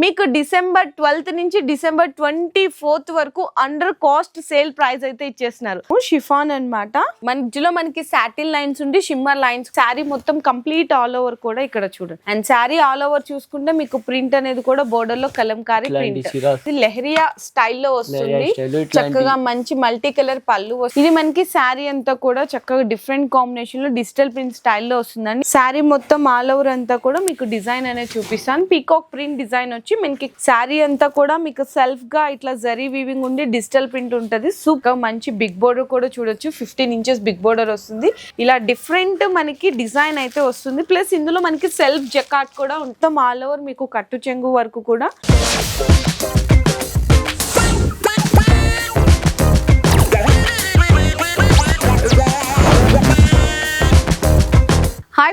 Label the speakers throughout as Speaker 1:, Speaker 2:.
Speaker 1: మీకు December twelfth నుంచి December twenty fourth వరకు అండర్ కాస్ట్ సేల్ ప్రైస్ అయితే ఇచ్చేస్తున్నారు. షిఫాన్ అన్నమాట. మధ్యలో మనకి సాటిల్ లైన్స్ ఉండి షిమ్మర్ లైన్స్ శారీ మొత్తం కంప్లీట్ ఆల్ ఓవర్ కూడా ఇక్కడ చూడండి. అండ్ శారీ ఆల్ ఓవర్ చూసుకుంటే మీకు ప్రింట్ అనేది కూడా బోర్డర్లో కలంకారీ ప్రింట్ ఇది లెహరియా స్టైల్లో వస్తుంది. చక్కగా మంచి మల్టీ కలర్ పళ్ళు వస్తుంది. ఇది మనకి శారీ అంతా కూడా చక్కగా డిఫరెంట్ కాంబినేషన్లో డిజిటల్ ప్రింట్ స్టైల్లో వస్తుందండి. శారీ మొత్తం ఆల్ ఓవర్ అంతా కూడా మీకు డిజైన్ అనేది చూపిస్తాను. పీకాక్ ప్రింట్ డిజైన్ వచ్చి మనకి శారీ అంతా కూడా మీకు సెల్ఫ్గా ఇట్లా జరీ వీవింగ్ ఉండి డిజిటల్ ప్రింట్ ఉంటుంది. సూపర్ మంచి బిగ్ బోర్డర్ కూడా చూడొచ్చు. ఫిఫ్టీన్ ఇంచెస్ బిగ్ బోర్డర్ వస్తుంది. ఇలా డిఫరెంట్ మనకి డిజైన్ అయితే వస్తుంది. ప్లస్ ఇందులో మనకి సెల్ఫ్ జకాట్ కూడా మొత్తం ఆల్ ఓవర్ మీకు కట్టు చెంగు వరకు కూడా.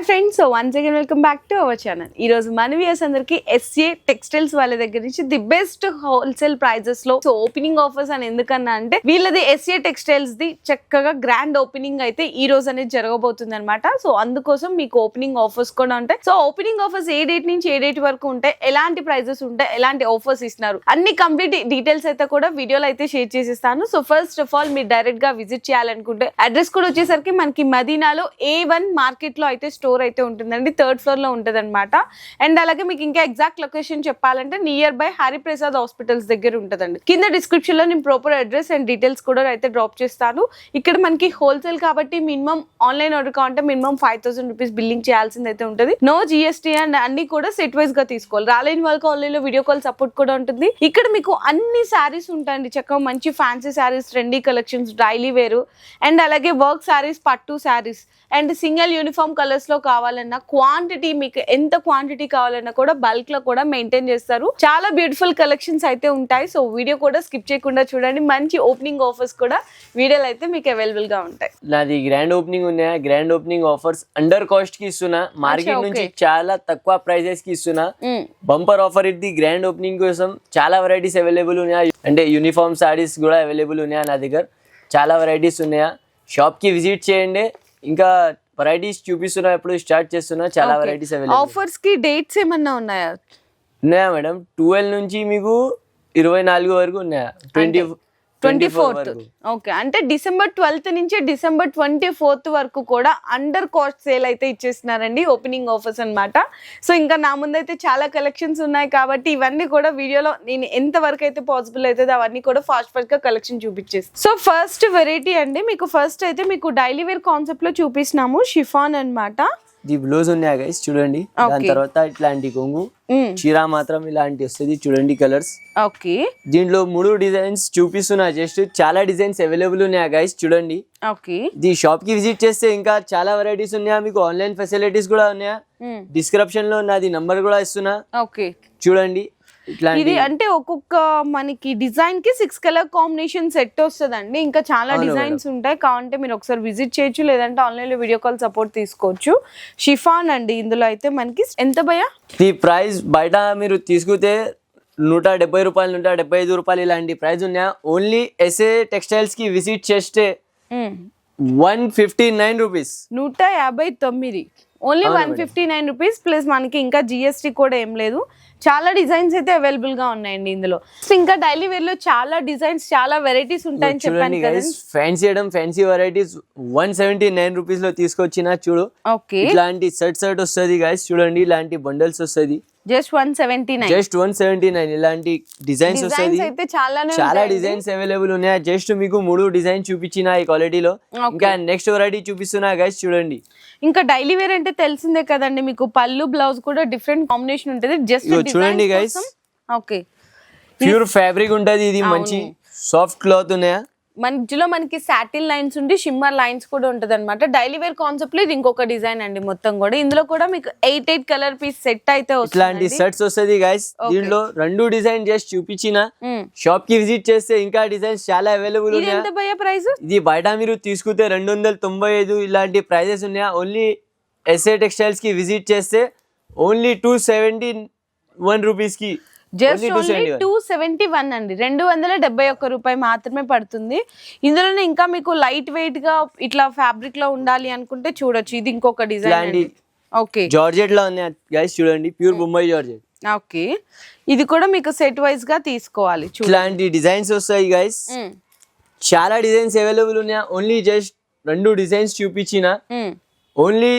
Speaker 1: Hi friends so once again welcome back to our channel ఈ రోజు మన వ్యూస్ అందరికి ఎస్ఏ టెక్స్టైల్స్ వాళ్ళ దగ్గర నుంచి ది బెస్ట్ హోల్సేల్ ప్రైజెస్లో సో ఓపెనింగ్ ఆఫర్స్ అని ఎందుకన్నా అంటే వీళ్ళది ఎస్ఏ టెక్స్టైల్స్ ది చక్కగా గ్రాండ్ ఓపెనింగ్ అయితే ఈ రోజు అనేది జరగబోతుంది అనమాట సో అందుకోసం మీకు ఓపెనింగ్ ఆఫర్స్ కూడా ఉంటాయి. సో ఓపెనింగ్ ఆఫర్స్ ఏ డేట్ నుంచి ఏ డేట్ వరకు ఉంటాయి? ఎలాంటి ప్రైజెస్ ఉంటాయి? ఎలాంటి ఆఫర్స్ ఇస్తున్నారు? అన్ని కంప్లీట్ డీటెయిల్స్ అయితే కూడా వీడియోలో అయితే షేర్ చేసిస్తాను. సో ఫస్ట్ ఆఫ్ ఆల్ మీరు డైరెక్ట్గా విజిట్ చేయాలనుకుంటే అడ్రస్ కూడా వచ్చేసరికి మనకి మదీనాలో ఏ వన్ మార్కెట్లో అయితే స్టోర్ అయితే ఉంటుందండి. థర్డ్ ఫ్లోర్లో ఉంటుంది అనమాట అండ్ అలాగే మీకు ఇంకా ఎగ్జాక్ట్ లొకేషన్ చెప్పాలంటే నియర్ బై హరిప్రసాద్ హాస్పిటల్స్ దగ్గర ఉంటుందండి. కింద డిస్క్రిప్షన్లో నేను ప్రాపర్ అడ్రస్ అండ్ డీటెయిల్స్ కూడా అయితే డ్రాప్ చేస్తాను. ఇక్కడ మనకి హోల్సేల్ కాబట్టి మినిమం ఆన్లైన్ ఆర్డర్ కావాలంటే minimum five thousand rupees billing చేయాల్సింది అయితే ఉంటుంది నో జిఎస్టీ అండ్ అన్ని కూడా సెట్ వైజ్గా తీసుకోవాలి. రాలేని వాళ్ళకి ఆన్లైన్లో వీడియో కాల్ సపోర్ట్ కూడా ఉంటుంది. ఇక్కడ మీకు అన్ని శారీస్ ఉంటాయండి చక్కగా. మంచి fancy saris trendy collections daily వేరు అండ్ అలాగే వర్క్ శారీస్ పట్టు శారీస్ అండ్ సింగిల్ యూనిఫామ్ కలర్స్లో కావాలన్నా క్వాంటిటీ మీకు ఎంత క్వాంటిటీ కావాలన్నా కూడా బల్క్లో కూడా మెయింటైన్ చేస్తారు. చాలా బ్యూటిఫుల్ కలెక్షన్స్ అయితే ఉంటాయి. సో వీడియో కూడా స్కిప్ చేయకుండా చూడండి. మంచి ఓపెనింగ్ ఆఫర్స్ కూడా వీడియోలు అయితే మీకు అవైలబుల్గా ఉంటాయి.
Speaker 2: నాది గ్రాండ్ ఓపెనింగ్ ఉన్నాయా. గ్రాండ్ ఓపెనింగ్ ఆఫర్స్ అండర్ కాస్ట్కి ఇస్తున్నా. మార్కెట్. నుంచి చాలా తక్కువ ప్రైజెస్కి ఇస్తున్నా. బంపర్ ఆఫర్ ఇది గ్రాండ్ ఓపెనింగ్ కోసం. చాలా వెరైటీస్ అవైలబుల్ ఉన్నాయా? అంటే యూనిఫామ్ సారీస్ కూడా అవైలబుల్ ఉన్నాయా నా దగ్గర? చాలా వెరైటీస్ ఉన్నాయా? షాప్కి విజిట్ చేయండి. ఇంకా వెరైటీస్ చూపిస్తున్నా ఇప్పుడు స్టార్ట్ చేస్తున్నా చాలా. వెరైటీస్
Speaker 1: ఆఫర్స్కి డేట్స్ ఏమన్నా ఉన్నాయా?
Speaker 2: ఉన్నాయా మేడం ట్వెల్వ్ నుంచి మీకు ఇరవై నాలుగు వరకు ఉన్నాయా? ట్వంటీ
Speaker 1: ట్వంటీ ఫోర్త్ ఓకే అంటే డిసెంబర్ ట్వెల్త్ నుంచి డిసెంబర్ ట్వంటీ ఫోర్త్ వరకు కూడా అండర్ కాస్ట్ సేల్ అయితే ఇచ్చేస్తున్నారండి ఓపెనింగ్ ఆఫర్స్ అన్నమాట. సో ఇంకా నా ముందైతే చాలా కలెక్షన్స్ ఉన్నాయి కాబట్టి ఇవన్నీ కూడా వీడియోలో నేను ఎంత వరకు అయితే పాసిబుల్ అవుతుందో అవన్నీ కూడా ఫాస్ట్ ఫాస్ట్గా కలెక్షన్ చూపించేస్తాను సో ఫస్ట్ వెరైటీ అండి మీకు ఫస్ట్ అయితే మీకు డైలీ వేర్ కాన్సెప్ట్లో చూపిస్తున్నాము షిఫాన్ అన్నమాట.
Speaker 2: ఇది బ్లౌజ్ ఉన్నాయా గైస్ చూడండి. దాని. తర్వాత ఇట్లాంటి కొంగు చీర మాత్రం ఇలాంటి వస్తుంది చూడండి కలర్స్
Speaker 1: ఓకే
Speaker 2: దీంట్లో మూడు డిజైన్స్ చూపిస్తున్నా జస్ట్ చాలా డిజైన్స్ అవైలబుల్ ఉన్నాయా గైస్ చూడండి.
Speaker 1: ఓకే
Speaker 2: ఇది షాప్కి విజిట్ చేస్తే ఇంకా చాలా వెరైటీస్ ఉన్నాయా మీకు ఆన్లైన్ ఫెసిలిటీస్ కూడా ఉన్నాయా? డిస్క్రిప్షన్లో నాది నంబర్ కూడా ఇస్తున్నా.
Speaker 1: ఓకే
Speaker 2: చూడండి.
Speaker 1: ఇది అంటే ఒక్కొక్క మనకి డిజైన్కి సిక్స్ కలర్ కాంబినేషన్ సెట్ వస్తుందండి. ఇంకా చాలా డిజైన్స్ ఉంటాయి. కావాలంటే మీరు ఒకసారి విజిట్ చేయొచ్చు లేదంటే ఆన్లైన్లో వీడియో కాల్ సపోర్ట్ తీసుకోవచ్చు. షిఫాన్ అండి ఇందులో అయితే మనకి. ఎంత భయ
Speaker 2: ఈ ప్రైస్ బయట మీరు తీసుకుంటే నూట డెబ్బై రూపాయలు నూట డెబ్బై ఐదు రూపాయలు ఇలాంటి ప్రైస్ ఉన్నాయా. ఓన్లీ ఎస్ఏ టెక్స్టైల్స్కి విజిట్ చేస్తే వన్ ఫిఫ్టీ నైన్ రూపీస్.
Speaker 1: నూట యాభై తొమ్మిది. Only one. Fifty nine rupees. Plus మనకి ఇంకా జిఎస్టీ కూడా ఏం లేదు. చాలా డిజైన్స్ అయితే అవైలబుల్గా ఉన్నాయండి ఇందులో. ఇంకా డైలీ వేర్లో చాలా డిజైన్స్ చాలా వెరైటీస్ ఉంటాయని చెప్పాను కదా
Speaker 2: fancy item fancy varieties one seventy nine రూపీస్లో తీసుకొచ్చిన చూడు.
Speaker 1: ఓకే
Speaker 2: ఇట్లాంటి సెట్ సెట్ వస్తుంది గైస్ చూడండి ఇలాంటి బండల్స్ వస్తుంది.
Speaker 1: Just one seventy nine.
Speaker 2: Just one seventy nine. ఇలాంటి డిజైన్స్
Speaker 1: డిజైన్స్ అయితే
Speaker 2: చాలా
Speaker 1: ఉంటాయండి.
Speaker 2: డిజైన్స్ అవైలబుల్ ఉన్నాయి? జస్ట్ మీకు మూడు డిజైన్ చూపించిన ఈ క్వాలిటీలో. ఇంకా నెక్స్ట్ వెరైటీ చూపిస్తున్నా గైస్ చూడండి.
Speaker 1: ఇంకా డైలీ వేర్ అంటే తెలిసిందే కదండి మీకు. పళ్ళు బ్లౌజ్ కూడా డిఫరెంట్ కాంబినేషన్ ఉంటుంది. జస్ట్
Speaker 2: చూడండి guys.
Speaker 1: ఓకే
Speaker 2: ప్యూర్ ఫ్యాబ్రిక్ ఉంటది ఇది. మంచి సాఫ్ట్ క్లాత్ ఉన్నాయా?
Speaker 1: మధ్యలో మనకి సాటిల్ లైన్స్ ఉండి షిమ్మర్ లైన్స్ కూడా ఉంటది అనమాట డైలీ వేర్ కాన్సెప్ట్లో ఇది ఇంకొక డిజైన్ అండి మొత్తం కూడా. ఇందులో కూడా మీకు eight eight colour piece set అయితే
Speaker 2: ఇట్లాంటి సెట్స్ వస్తుంది గైస్ దీంట్లో రెండు డిజైన్ చేసి చూపించిన. షాప్కి విజిట్ చేస్తే ఇంకా డిజైన్స్ చాలా అవైలబుల్ ఉన్నాయా?
Speaker 1: ప్రైస్
Speaker 2: ఇది బయట మీరు తీసుకుంటే రెండు వందల తొంభై ఐదు ఇలాంటి ప్రైజెస్ ఉన్నాయా? ఓన్లీ ఎస్ఏ టెక్స్టైల్స్కి విజిట్ చేస్తే ఓన్లీ టూ సెవెంటీ వన్ రూపీస్కి
Speaker 1: just only
Speaker 2: 271.
Speaker 1: Two seventy one అండి. రెండు వందల డెబ్బై ఒక్క రూపాయి మాత్రమే పడుతుంది. ఇందులోనే ఇంకా మీకు లైట్ వెయిట్గా ఇట్లా ఫ్యాబ్రిక్లో ఉండాలి అనుకుంటే చూడొచ్చు. ఇది ఇంకొక డిజైన్ ఓకే
Speaker 2: జార్జెట్లో ఉన్నాయి గైస్ చూడండి. ప్యూర్ బొంబాయి జార్జెట్
Speaker 1: ఓకే ఇది కూడా మీకు సెట్ వైజ్గా తీసుకోవాలి. చూడండి
Speaker 2: ఇట్లాంటి డిజైన్స్ వస్తాయి గైస్
Speaker 1: మ్మ్.
Speaker 2: చాలా డిజైన్స్ అవైలబుల్ ఉన్నాయి? ఓన్లీ జస్ట్ రెండు డిజైన్స్ చూపించిన. ఓన్లీ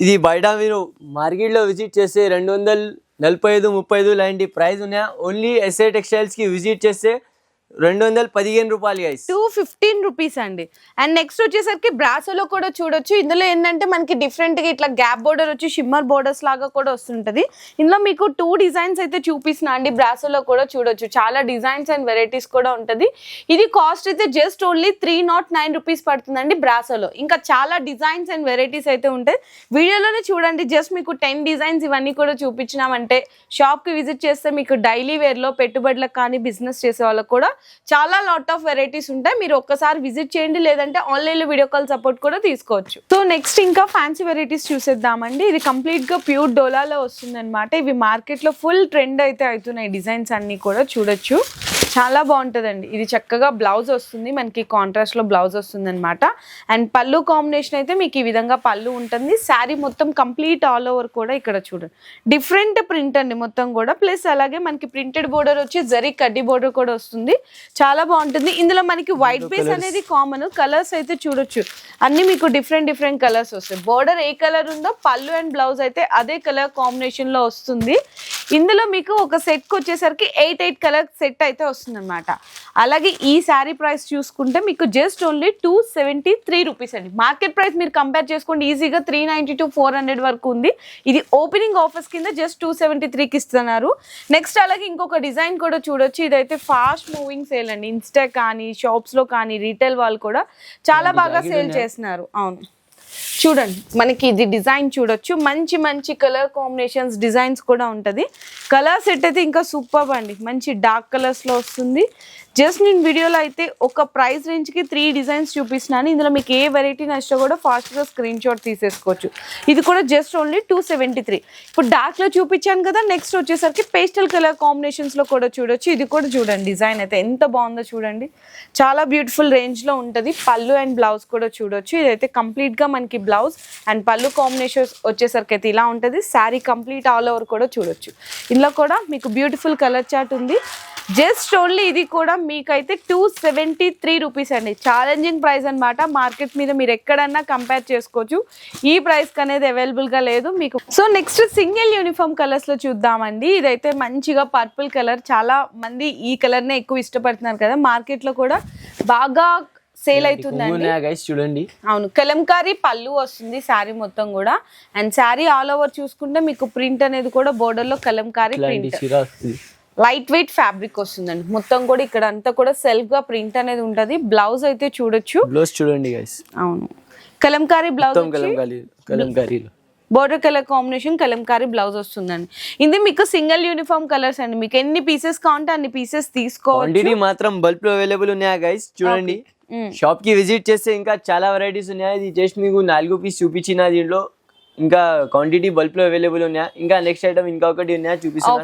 Speaker 2: ఇది బయట మీరు మార్కెట్లో విజిట్ చేస్తే రెండు వందల నలభై ఐదు ముప్పై ఐదు లాంటి ప్రైజ్ ఉన్నాయా ఓన్లీ ఎస్ఏ టెక్స్టైల్స్కి విజిట్ చేస్తే రెండు వందల పదిహేను రూపాయలు గైస్
Speaker 1: టూ ఫిఫ్టీన్ రూపీస్ అండి. అండ్ నెక్స్ట్ వచ్చేసరికి బ్రాసోలో కూడా చూడొచ్చు. ఇందులో ఏంటంటే మనకి డిఫరెంట్గా గా ఇట్లా గ్యాప్ బోర్డర్ వచ్చి షిమ్మర్ బోర్డర్స్ లాగా కూడా వస్తుంటది. ఇందులో మీకు టూ డిజైన్స్ అయితే చూపిస్తున్నా అండి. బ్రాసోలో కూడా చూడొచ్చు. చాలా డిజైన్స్ అండ్ వెరైటీస్ కూడా ఉంటది. ఇది కాస్ట్ అయితే just only three naught nine rupees పడుతుందండి బ్రాసోలో ఇంకా చాలా డిజైన్స్ అండ్ వెరైటీస్ అయితే ఉంటాయి. వీడియోలోనే చూడండి. జస్ట్ మీకు టెన్ డిజైన్స్ ఇవన్నీ కూడా చూపించినామంటే షాప్కి విజిట్ చేస్తే మీకు డైలీ వేర్లో పెట్టుబడులకు కానీ బిజినెస్ చేసే వాళ్ళకి కూడా చాలా లాట్ ఆఫ్ వెరైటీస్ ఉంటాయి. మీరు ఒక్కసారి విజిట్ చేయండి. లేదంటే ఆన్లైన్లో వీడియో కాల్ సపోర్ట్ కూడా తీసుకోవచ్చు. సో నెక్స్ట్ ఇంకా ఫ్యాన్సీ వెరైటీస్ చూసేద్దామండి. ఇది కంప్లీట్గా ప్యూర్ డోలాలో వస్తుందన్నమాట. ఇవి మార్కెట్లో ఫుల్ ట్రెండ్ అయితే అవుతున్నాయి. డిజైన్స్ అన్నీ కూడా చూడొచ్చు. చాలా బాగుంటుందండి. ఇది చక్కగా బ్లౌజ్ వస్తుంది. మనకి కాంట్రాస్ట్లో బ్లౌజ్ వస్తుంది అనమాట అండ్ పళ్ళు కాంబినేషన్ అయితే మీకు ఈ విధంగా పళ్ళు ఉంటుంది. శారీ మొత్తం కంప్లీట్ ఆల్ ఓవర్ కూడా ఇక్కడ చూడండి. డిఫరెంట్ ప్రింట్ అండి మొత్తం కూడా. ప్లస్ అలాగే మనకి ప్రింటెడ్ బోర్డర్ వచ్చి జరీ కడ్డీ బోర్డర్ కూడా వస్తుంది. చాలా బాగుంటుంది. ఇందులో మనకి వైట్ బేస్ అనేది కామన్ కలర్స్ అయితే చూడొచ్చు. అన్ని మీకు డిఫరెంట్ డిఫరెంట్ కలర్స్ వస్తాయి. బోర్డర్ ఏ కలర్ ఉందో పళ్ళు అండ్ బ్లౌజ్ అయితే అదే కలర్ కాంబినేషన్లో వస్తుంది. ఇందులో మీకు ఒక సెట్కి వచ్చేసరికి ఎయిట్ ఎయిట్ కలర్ సెట్ అయితే వస్తుంది అనమాట అలాగే ఈ శారీ ప్రైస్ చూసుకుంటే మీకు just only two seventy three rupees అండి. మార్కెట్ ప్రైస్ మీరు కంపేర్ చేసుకోండి ఈజీగా three ninety to four hundred వరకు ఉంది. ఇది ఓపెనింగ్ ఆఫర్స్ కింద జస్ట్ టూ సెవెంటీ త్రీకి ఇస్తున్నారు. నెక్స్ట్ అలాగే ఇంకొక డిజైన్ కూడా చూడొచ్చు. ఇదైతే ఫాస్ట్ మూవింగ్ సేల్ అండి. ఇన్స్టా కానీ షాప్స్లో కానీ రీటైల్ వాళ్ళు కూడా చాలా బాగా సేల్ చేస్తున్నారు. అవును. చూడండి మనకి ఇది డిజైన్ చూడొచ్చు. మంచి మంచి కలర్ కాంబినేషన్స్ డిజైన్స్ కూడా ఉంటుంది. కలర్ సెట్ అయితే ఇంకా సూపర్ అండి. మంచి డార్క్ కలర్స్లో వస్తుంది. జస్ట్ నేను వీడియోలో అయితే ఒక ప్రైస్ రేంజ్కి త్రీ డిజైన్స్ చూపిస్తున్నాను. ఇందులో మీకు ఏ వెరైటీ నచ్చినా కూడా ఫాస్ట్గా స్క్రీన్ షాట్ తీసేసుకోవచ్చు. ఇది కూడా just only two seventy three ఇప్పుడు డార్క్లో చూపించాను కదా నెక్స్ట్ వచ్చేసరికి పేస్టల్ కలర్ కాంబినేషన్స్లో కూడా చూడొచ్చు. ఇది కూడా చూడండి డిజైన్ అయితే ఎంత బాగుందో చూడండి. చాలా బ్యూటిఫుల్ రేంజ్లో ఉంటుంది. పళ్ళు అండ్ బ్లౌజ్ కూడా చూడొచ్చు. ఇదైతే కంప్లీట్గా మనకి బ్లౌజ్ అండ్ పళ్ళు కాంబినేషన్స్ వచ్చేసరికి అయితే ఇలా ఉంటుంది. శారీ కంప్లీట్ ఆల్ ఓవర్ కూడా చూడొచ్చు. ఇందులో కూడా మీకు బ్యూటిఫుల్ కలర్ చార్ట్ ఉంది. జస్ట్ ఓన్లీ ఇది కూడా మీకైతే టూ సెవెంటీ త్రీ రూపీస్ అండి. ఛాలెంజింగ్ ప్రైస్ అన్నమాట. మార్కెట్ మీద మీరు ఎక్కడన్నా కంపేర్ చేసుకోవచ్చు. ఈ ప్రైస్కి అనేది అవైలబుల్గా లేదు మీకు. సో నెక్స్ట్ సింగిల్ యూనిఫామ్ కలర్స్లో చూద్దామండి. ఇదైతే మంచిగా పర్పుల్ కలర్. చాలా మంది ఈ కలర్నే ఎక్కువ ఇష్టపడుతున్నారు కదా. మార్కెట్లో కూడా బాగా సేల్
Speaker 2: గైస్ చూడండి.
Speaker 1: అవును. కలంకారీ పళ్ళు వస్తుంది శారీ మొత్తం కూడా. అండ్ శారీ ఆల్ ఓవర్ చూసుకుంటే మీకు ప్రింట్ అనేది కూడా border లో Kalamkari print light weight fabric వస్తుందండి. మొత్తం కూడా ఇక్కడ అంతా కూడా సెల్ఫ్గా ప్రింట్ అనేది ఉంటది. బ్లౌజ్ అయితే చూడొచ్చు.
Speaker 2: బ్లౌజ్ చూడండి
Speaker 1: అవును. Kalamkari blouse
Speaker 2: కలంకారీలో.
Speaker 1: Border colour combination Kalamkari blouse వస్తుందండి. ఇది మీకు సింగిల్ యూనిఫామ్ కలర్స్ అండి. మీకు ఎన్ని పీసెస్ కావాలంటే అన్ని పీసెస్
Speaker 2: క్వాంటిటీ మాత్రం బల్బ్లో అవైలబుల్ ఉన్నాయా గైస్ చూడండి. షాప్కి విజిట్ చేస్తే ఇంకా చాలా వెరైటీస్ ఉన్నాయి? ఇది జస్ట్ మీకు నాలుగు పీస్ చూపించిన దీంట్లో ఇంకా క్వాంటిటీ బల్బ్లో అవైలబుల్ ఉన్నాయా? ఇంకా నెక్స్ట్ ఐటమ్ ఇంకా ఒకటి ఉన్నాయా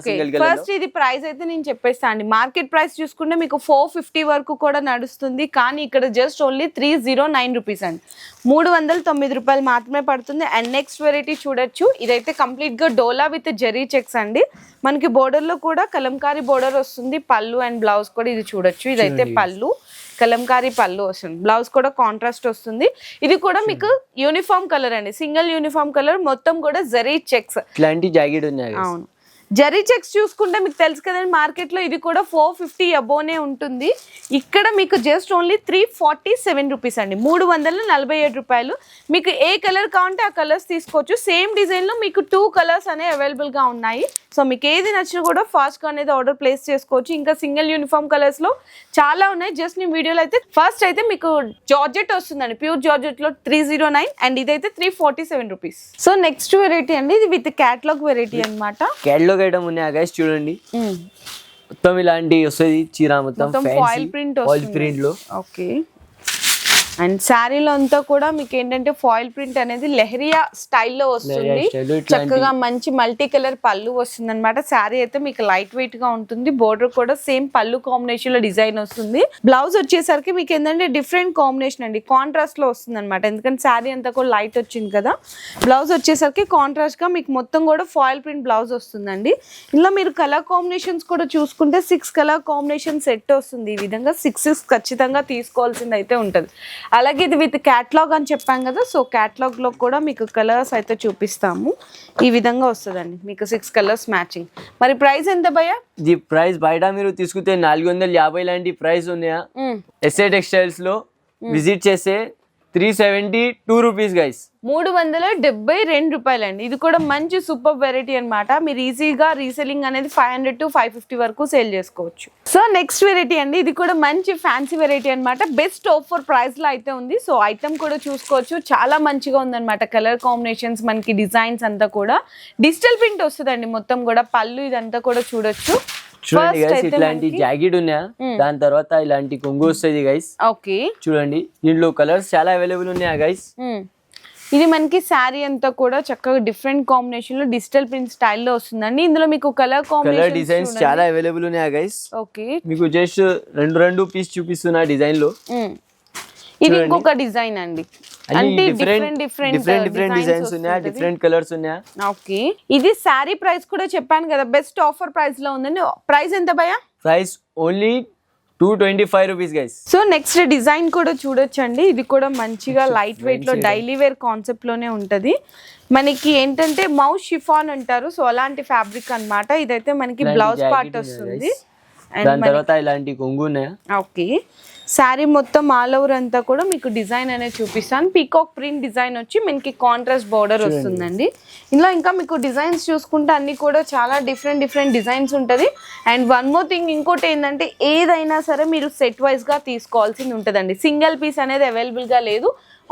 Speaker 2: సింగిల్ కలర్
Speaker 1: ఫస్ట్ ఇది ప్రైస్ అయితే నేను చెప్పేస్తా అండి. మార్కెట్ ప్రైస్ చూసుకుంటే మీకు ఫోర్ ఫిఫ్టీ వరకు కూడా నడుస్తుంది. కానీ ఇక్కడ just only three zero nine rupees అండి. మూడు వందల తొమ్మిది రూపాయలు మాత్రమే పడుతుంది. అండ్ నెక్స్ట్ వెరైటీ చూడొచ్చు. ఇదైతే కంప్లీట్గా డోలా విత్ జెరీ చెక్స్ అండి. మనకి border లో కూడా కలంకారీ బోర్డర్ వస్తుంది. పళ్ళు అండ్ బ్లౌజ్ కూడా ఇది చూడొచ్చు. ఇదైతే పళ్ళు. కలంకారీ పళ్ళు వస్తుంది. బ్లౌజ్ కూడా కాంట్రాస్ట్ వస్తుంది. ఇది కూడా మీకు యూనిఫామ్ కలర్ అండి. సింగిల్ యూనిఫామ్ కలర్ మొత్తం కూడా జరీ చెక్స్
Speaker 2: ఇట్లాంటి జాకెట్ ఉన్నాయి.
Speaker 1: అవును. జరీ చెక్స్ చూసుకుంటే మీకు తెలుసు కదండి మార్కెట్లో ఇది కూడా ఫోర్ ఫిఫ్టీ అబోనే ఉంటుంది. ఇక్కడ మీకు just only three forty seven rupees అండి. మూడు వందల నలభై ఏడు రూపాయలు. మీకు ఏ కలర్ కావాలంటే ఆ కలర్స్ తీసుకోవచ్చు. సేమ్ డిజైన్లో మీకు టూ కలర్స్ అనేవి అవైలబుల్గా ఉన్నాయి. సో మీకు ఏది నచ్చినా కూడా ఫాస్ట్గా అనేది ఆర్డర్ ప్లేస్ చేసుకోవచ్చు. ఇంకా సింగిల్ యూనిఫామ్ కలర్స్లో చాలా ఉన్నాయి. జస్ట్ నేను వీడియోలో అయితే ఫస్ట్ అయితే మీకు జార్జెట్ వస్తుందండి. ప్యూర్ జార్జెట్లో త్రీ జీరో నైన్ అండ్ ఇదైతే three forty seven rupees so next variety అండి. ఇది విత్ క్యాట్లాగ్ వెరైటీ అనమాట
Speaker 2: క్యాటలాగ్ ఐటమ్ ఉన్నాయా గైస్ చూడండి. మొత్తం ఇలాంటి వస్తుంది చీర మొత్తం
Speaker 1: ఫాయిల్ ప్రింట్
Speaker 2: ఫాయిల్ ప్రింట్లో.
Speaker 1: ఓకే అండ్ శారీలో అంతా కూడా మీకు ఏంటంటే ఫాయిల్ ప్రింట్ అనేది లెహరియా స్టైల్లో వస్తుంది. చక్కగా మంచి మల్టీ కలర్ పళ్ళు వస్తుంది అనమాట శారీ అయితే మీకు లైట్ వెయిట్గా ఉంటుంది. బోర్డర్ కూడా సేమ్ పళ్ళు కాంబినేషన్లో డిజైన్ వస్తుంది. బ్లౌజ్ వచ్చేసరికి మీకు ఏంటంటే డిఫరెంట్ కాంబినేషన్ అండి. కాంట్రాస్ట్లో వస్తుంది అనమాట ఎందుకంటే శారీ అంతా కూడా లైట్ వచ్చింది కదా. బ్లౌజ్ వచ్చేసరికి కాంట్రాస్ట్గా మీకు మొత్తం కూడా ఫాయిల్ ప్రింట్ బ్లౌజ్ వస్తుందండి. ఇందులో మీరు కలర్ కాంబినేషన్స్ కూడా చూసుకుంటే సిక్స్ కలర్ కాంబినేషన్ సెట్ వస్తుంది. ఈ విధంగా సిక్స్ ఖచ్చితంగా తీసుకోవాల్సింది అయితే ఉంటుంది. అలాగే ఇది విత్ క్యాట్లాగ్ అని చెప్పాం కదా సో క్యాట్లాగ్లో కూడా మీకు కలర్స్ అయితే చూపిస్తాము. ఈ విధంగా వస్తుందండి మీకు సిక్స్ కలర్స్ మ్యాచింగ్ మరి ప్రైస్ ఎంత భయ్యా?
Speaker 2: ఇది ప్రైస్ బయట మీరు తీసుకుంటే నాలుగు వందల యాభై లాంటి ప్రైస్ ఉన్నాయా? ఎస్ఏ టెక్స్టైల్స్లో విజిట్ చేస్తే three seventy two rupees guys
Speaker 1: మూడు వందల డెబ్బై రెండు రూపాయలండి. ఇది కూడా మంచి సూపర్ వెరైటీ అనమాట మీరు ఈజీగా రీసెలింగ్ అనేది five hundred to five fifty వరకు సేల్ చేసుకోవచ్చు. సో నెక్స్ట్ వెరైటీ అండి. ఇది కూడా మంచి ఫ్యాన్సీ వెరైటీ అన్నమాట. బెస్ట్ ఆఫర్ ప్రైస్లో అయితే ఉంది. సో ఐటమ్ కూడా చూసుకోవచ్చు. చాలా మంచిగా ఉందన్నమాట. కలర్ కాంబినేషన్స్ మనకి డిజైన్స్ అంతా కూడా. డిజిటల్ ప్రింట్ వస్తుందండి మొత్తం కూడా. పళ్ళు ఇదంతా కూడా చూడొచ్చు.
Speaker 2: చూడండి గైస్ ఇట్లాంటి జాకెట్ ఉన్నాయా దాని తర్వాత ఇలాంటి కొంగు వస్తుంది గైస్
Speaker 1: ఓకే.
Speaker 2: చూడండి దీంట్లో కలర్స్ చాలా అవైలబుల్ ఉన్నాయా గైస్.
Speaker 1: ఇది మనకి శారీ అంతా కూడా చక్కగా డిఫరెంట్ కాంబినేషన్లో డిజిటల్ ప్రింట్ స్టైల్లో వస్తుందండి. ఇందులో మీకు కలర్
Speaker 2: కలర్
Speaker 1: కాంబినేషన్
Speaker 2: డిజైన్స్ చాలా అవైలబుల్ ఉన్నాయా గైస్
Speaker 1: ఓకే.
Speaker 2: మీకు జస్ట్ రెండు రెండు పీస్ చూపిస్తున్నా
Speaker 1: డిజైన్లో. ఇది ఇంకొక డిజైన్ అండి. అంటే
Speaker 2: different
Speaker 1: different
Speaker 2: different different designs ఉన్నాయా? డిఫరెంట్ కలర్స్ ఉన్నాయా?
Speaker 1: ఓకే ఇది శారీ ప్రైస్ కూడా చెప్పాను కదా. బెస్ట్ ఆఫర్ ప్రైస్లో ఉందండి ప్రైస్ ఎంత భయ్యా?
Speaker 2: Price only two twenty five rupees guys
Speaker 1: so next design కూడా చూడొచ్చండి. ఇది కూడా మంచిగా లైట్ వెయిట్లో డైలీ వేర్ కాన్సెప్ట్లోనే ఉంటది. మనకి ఏంటంటే మౌస్ షిఫాన్ అంటారు. సో అలాంటి ఫ్యాబ్రిక్ అన్నమాట. ఇదైతే మనకి బ్లౌజ్ పార్ట్ వస్తుంది.
Speaker 2: దాని తర్వాత ఇలాంటి కొంగు ఉన్నాయా?
Speaker 1: ఓకే శారీ మొత్తం ఆల్ ఓవర్ అంతా కూడా మీకు డిజైన్ అనేది చూపిస్తాను. పీకాక్ ప్రింట్ డిజైన్ వచ్చి మనకి కాంట్రాస్ట్ బార్డర్ వస్తుందండి. ఇందులో ఇంకా మీకు డిజైన్స్ చూసుకుంటే అన్ని కూడా చాలా డిఫరెంట్ డిఫరెంట్ డిజైన్స్ ఉంటుంది. అండ్ వన్ మోర్ థింగ్ ఇంకోటి ఏంటంటే ఏదైనా సరే మీరు సెట్ వైజ్గా తీసుకోవాల్సింది ఉంటుందండి. సింగిల్ పీస్ అనేది అవైలబుల్గా లేదు.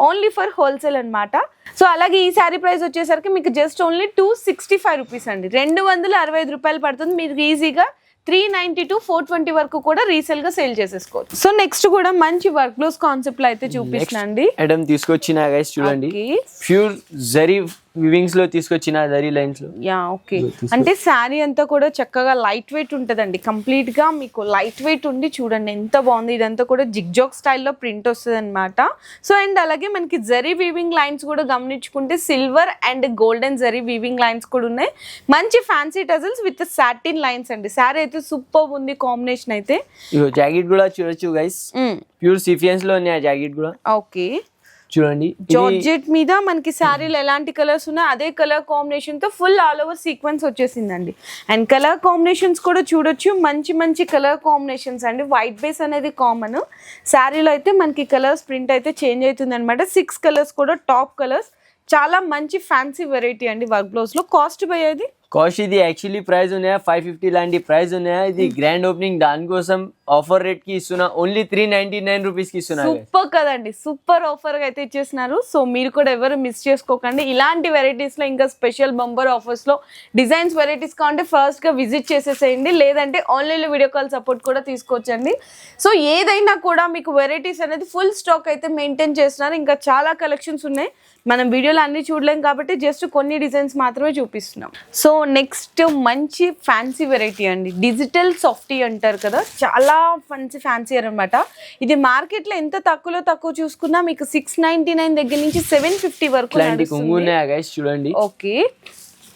Speaker 1: ఓన్లీ ఫర్ హోల్సేల్ అన్నమాట. సో అలాగే ఈ శారీ ప్రైస్ వచ్చేసరికి మీకు just only two sixty five rupees అండి. రెండు వందల అరవై ఐదు రూపాయలు పడుతుంది. మీరు ఈజీగా three ninety to four twenty వరకు కూడా రీసేల్గా సేల్ చేసేసుకోవచ్చు. సో నెక్స్ట్ కూడా మంచి వర్క్ బ్లౌజ్ కాన్సెప్ట్లో అయితే చూపిస్తున్నాండి
Speaker 2: ఐటమ్ తీసుకొచ్చిన గైస్ చూడండి. ప్యూర్ జరీ వివింగ్స్లో తీసుకొచ్చిన జరీ లైన్స్లో.
Speaker 1: Yeah okay. అంటే శారీ అంతా కూడా చక్కగా లైట్ వెయిట్ ఉంటుందండి. కంప్లీట్గా మీకు లైట్ వెయిట్ ఉండి చూడండి ఎంత బాగుంది. ఇదంతా కూడా జిగ్జాగ్ స్టైల్లో ప్రింట్ వస్తుంది అనమాట సో అండ్ అలాగే మనకి జరీ వీవింగ్ లైన్స్ కూడా గమనించుకుంటే silver and golden zari weaving lines కూడా ఉన్నాయి. మంచి fancy tassels with satin lines అండి. శారీ అయితే సూపర్ ఉంది కాంబినేషన్ అయితే.
Speaker 2: ఇగో జాకెట్ కూడా చూడొచ్చు గైస్ ప్యూర్ సిఫియన్స్లో ఉన్నాయి ఆ జాకెట్ కూడా.
Speaker 1: ఓకే.
Speaker 2: చూడండి.
Speaker 1: జార్జెట్ మీద మనకి శారీలు ఎలాంటి కలర్స్ ఉన్నాయో అదే కలర్ కాంబినేషన్తో ఫుల్ ఆల్ ఓవర్ సీక్వెన్స్ వచ్చేసిందండి. అండ్ కలర్ కాంబినేషన్స్ కూడా చూడొచ్చు. మంచి మంచి కలర్ కాంబినేషన్స్ అండి. వైట్ బేస్ అనేది కామన్ శారీలో అయితే మనకి కలర్స్ ప్రింట్ అయితే చేంజ్ అవుతుంది అనమాట సిక్స్ కలర్స్ కూడా టాప్ కలర్స్ చాలా మంచి ఫ్యాన్సీ వెరైటీ అండి వర్క్ బ్లౌజ్లో. కాస్ట్ పోయేది
Speaker 2: కాస్ట్ ఇది యాక్చువల్లీ ప్రైస్ ఉన్నాయా? ఫైవ్ ఫిఫ్టీ లాంటి ప్రైస్ ఉన్నాయా? ఇది గ్రాండ్ ఓపెనింగ్ దానికోసం ఆఫర్ రేట్కి ఇస్తున్నా ఓన్లీ త్రీ నైన్టీ నైన్ రూపీస్కి ఇస్తున్నా
Speaker 1: సూపర్ కదండి సూపర్ ఆఫర్ అయితే ఇచ్చేస్తున్నారు సో మీరు కూడా ఎవరు మిస్ చేసుకోకండి. ఇలాంటి వెరైటీస్లో ఇంకా స్పెషల్ బంబర్ ఆఫర్స్లో డిజైన్స్ వెరైటీస్ కావాలంటే ఫస్ట్గా విజిట్ చేసేసేయండి. లేదంటే ఆన్లైన్ వీడియో కాల్ సపోర్ట్ కూడా తీసుకోవచ్చండి. సో ఏదైనా కూడా మీకు వెరైటీస్ అనేది ఫుల్ స్టాక్ అయితే మెయింటైన్ చేస్తున్నారు. ఇంకా చాలా కలెక్షన్స్ ఉన్నాయి. మనం వీడియోలో అన్ని చూడలేం కాబట్టి జస్ట్ కొన్ని డిజైన్స్ మాత్రమే చూపిస్తున్నాం. సో నెక్స్ట్ మంచి ఫ్యాన్సీ వెరైటీ అండి. డిజిటల్ సాఫ్టీ అంటారు కదా చాలా మంచి ఫ్యాన్సీ అనమాట ఇది మార్కెట్లో ఎంత తక్కువలో తక్కువ చూసుకున్నా మీకు సిక్స్ నైన్టీ నైన్ దగ్గర నుంచి సెవెన్ ఫిఫ్టీ వరకు
Speaker 2: చూడండి.
Speaker 1: ఓకే.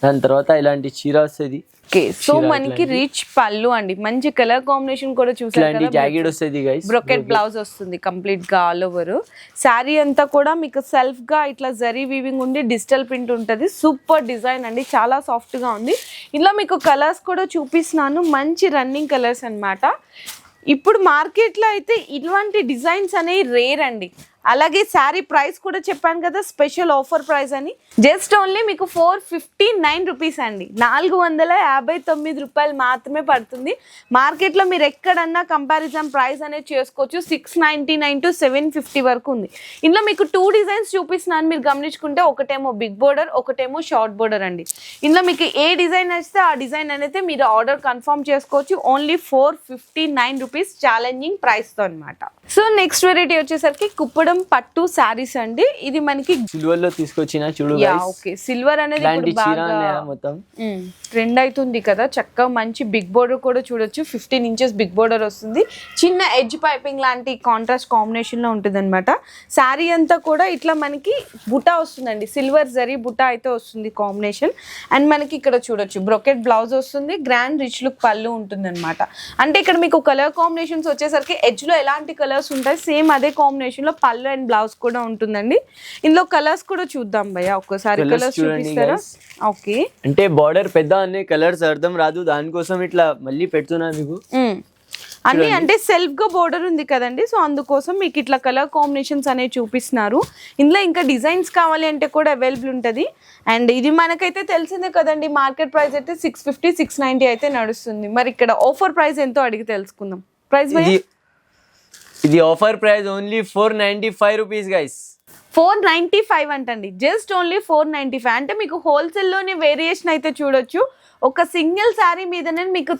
Speaker 2: దాని తర్వాత ఇలాంటి చీర వస్తుంది.
Speaker 1: ఓకే. సో మనకి రిచ్ పళ్ళు అండి. మంచి కలర్ కాంబినేషన్ కూడా చూసారు
Speaker 2: జాకెట్ వస్తుంది
Speaker 1: బ్రొకెట్ బ్లౌజ్ వస్తుంది కంప్లీట్గా ఆల్ ఓవర్ శారీ అంతా కూడా మీకు సెల్ఫ్గా ఇట్లా జరీ వీవింగ్ ఉండి డిజిటల్ ప్రింట్ ఉంటుంది. సూపర్ డిజైన్ అండి. చాలా సాఫ్ట్గా ఉంది. ఇందులో మీకు కలర్స్ కూడా చూపిస్తున్నాను. మంచి రన్నింగ్ కలర్స్ అన్నమాట. ఇప్పుడు మార్కెట్లో అయితే ఇటువంటి డిజైన్స్ అనేవి రేర్ అండి. అలాగే శారీ ప్రైస్ కూడా చెప్పాను కదా స్పెషల్ ఆఫర్ ప్రైస్ అని. జస్ట్ ఓన్లీ మీకు ఫోర్ ఫిఫ్టీ నైన్ రూపీస్ అండి. నాలుగు వందల యాభై తొమ్మిది రూపాయలు మాత్రమే పడుతుంది. మార్కెట్లో మీరు ఎక్కడన్నా కంపారిజన్ ప్రైస్ అనేది చేసుకోవచ్చు. Six ninety nine to seven fifty వరకు ఉంది. ఇందులో మీకు టూ డిజైన్స్ చూపిస్తున్నాను. మీరు గమనించుకుంటే ఒకటేమో బిగ్ బోర్డర్ ఒకటేమో షార్ట్ బోర్డర్ అండి. ఇందులో మీకు ఏ డిజైన్ నచ్చితే ఆ డిజైన్ అనేది మీరు ఆర్డర్ కన్ఫర్మ్ చేసుకోవచ్చు. Only four fifty nine rupees challenging ప్రైస్తో అనమాట సో నెక్స్ట్ వెరైటీ వచ్చేసరికి కుప్పడం పట్టు శారీస్ అండి. ఇది మనకి
Speaker 2: సిల్వర్లో తీసుకొచ్చిన చూడు.
Speaker 1: ఓకే సిల్వర్ అనేది
Speaker 2: మొత్తం.
Speaker 1: ట్రెండ్ అవుతుంది కదా. చక్కగా మంచి బిగ్ బోర్డర్ కూడా చూడొచ్చు. ఫిఫ్టీన్ ఇంచెస్ బిగ్ బోర్డర్ వస్తుంది. చిన్న ఎడ్జ్ పైపింగ్ లాంటి కాంట్రాస్ట్ కాంబినేషన్లో ఉంటుంది అనమాట శారీ అంతా కూడా ఇట్లా మనకి బుటా వస్తుందండి. సిల్వర్ జరీ బుటా అయితే వస్తుంది కాంబినేషన్ అండ్ మనకి ఇక్కడ చూడొచ్చు. బ్రొకెట్ బ్లౌజ్ వస్తుంది. గ్రాండ్ రిచ్ లుక్ పళ్ళు ఉంటుంది అనమాట అంటే ఇక్కడ మీకు కలర్ కాంబినేషన్స్ వచ్చేసరికి ఎడ్జ్లో ఎలాంటి కలర్స్ ఉంటాయి. సేమ్ అదే కాంబినేషన్లో పళ్ళు అండ్ బ్లౌజ్ కూడా ఉంటుందండి. ఇందులో కలర్స్ కూడా చూద్దాం భయ్య. ఒక్కసారి కలర్స్ చూపిస్తారా. ఓకే.
Speaker 2: అంటే బార్డర్ పెద్ద అనే కలర్స్ అర్థం రాదు. దానికోసం ఇట్లా మళ్ళీ పెడుతున్నా మీకు.
Speaker 1: అన్ని అంటే సెల్ఫ్గా బోర్డర్ ఉంది కదండి. సో అందుకోసం మీకు ఇట్లా కలర్ కాంబినేషన్స్ అనేవి చూపిస్తున్నారు. ఇందులో ఇంకా డిజైన్స్ కావాలి అంటే కూడా అవైలబుల్ ఉంటుంది. అండ్ ఇది మనకైతే తెలిసిందే కదండి. మార్కెట్ ప్రైస్ అయితే సిక్స్ ఫిఫ్టీ సిక్స్ నైంటీ అయితే నడుస్తుంది. మరి ఇక్కడ ఆఫర్ ప్రైస్ ఎంతో అడిగి తెలుసుకుందాం. ప్రైస్
Speaker 2: ఇది offer price only four ninety five rupees guys
Speaker 1: four ninety five అంటండి. Just only four ninety five. అంటే మీకు హోల్సేల్లోనే వేరియేషన్ అయితే చూడొచ్చు. ఒక సింగిల్ శారీ మీదనే మీకు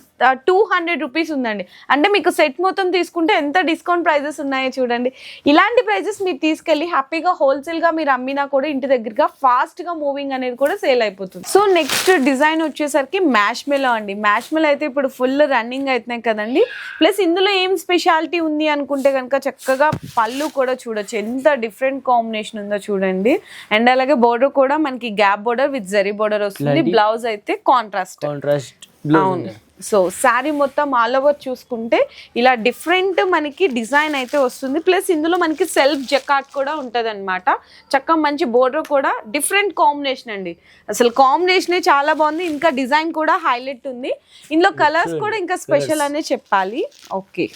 Speaker 1: టూ హండ్రెడ్ రూపీస్ ఉందండి. అంటే మీకు సెట్ మొత్తం తీసుకుంటే ఎంత డిస్కౌంట్ ప్రైజెస్ ఉన్నాయో చూడండి. ఇలాంటి ప్రైజెస్ మీరు తీసుకెళ్ళి హ్యాపీగా హోల్సేల్గా మీరు అమ్మినా కూడా ఇంటి దగ్గరగా ఫాస్ట్గా మూవింగ్ అనేది కూడా సేల్ అయిపోతుంది. సో నెక్స్ట్ డిజైన్ వచ్చేసరికి మ్యాష్ మెలో అండి. మ్యాష్ మెలో అయితే ఇప్పుడు ఫుల్ రన్నింగ్ అవుతున్నాయి కదండి. ప్లస్ ఇందులో ఏం స్పెషాలిటీ ఉంది అనుకుంటే కనుక చక్కగా పళ్ళు కూడా చూడొచ్చు. ఎంత డిఫరెంట్ కాంబినేషన్ ఉందో చూడండి. అండ్ అలాగే బోర్డర్ కూడా మనకి gap border with zari border వస్తుంది. బ్లౌజ్ అయితే కాంట్రాస్ట్.
Speaker 2: కాంట్రాస్ట్ బ్లౌజ్
Speaker 1: అవును. సో శారీ మొత్తం ఆల్ ఓవర్ చూసుకుంటే ఇలా డిఫరెంట్ మనకి డిజైన్ అయితే వస్తుంది. ప్లస్ ఇందులో మనకి సెల్ఫ్ జకాట్ కూడా ఉంటుంది అనమాట చక్కగా మంచి బోర్డర్ కూడా డిఫరెంట్ కాంబినేషన్ అండి. అసలు కాంబినేషనే చాలా బాగుంది. ఇంకా డిజైన్ కూడా హైలైట్ ఉంది. ఇందులో కలర్స్ కూడా ఇంకా స్పెషల్ అనే చెప్పాలి. ఓకే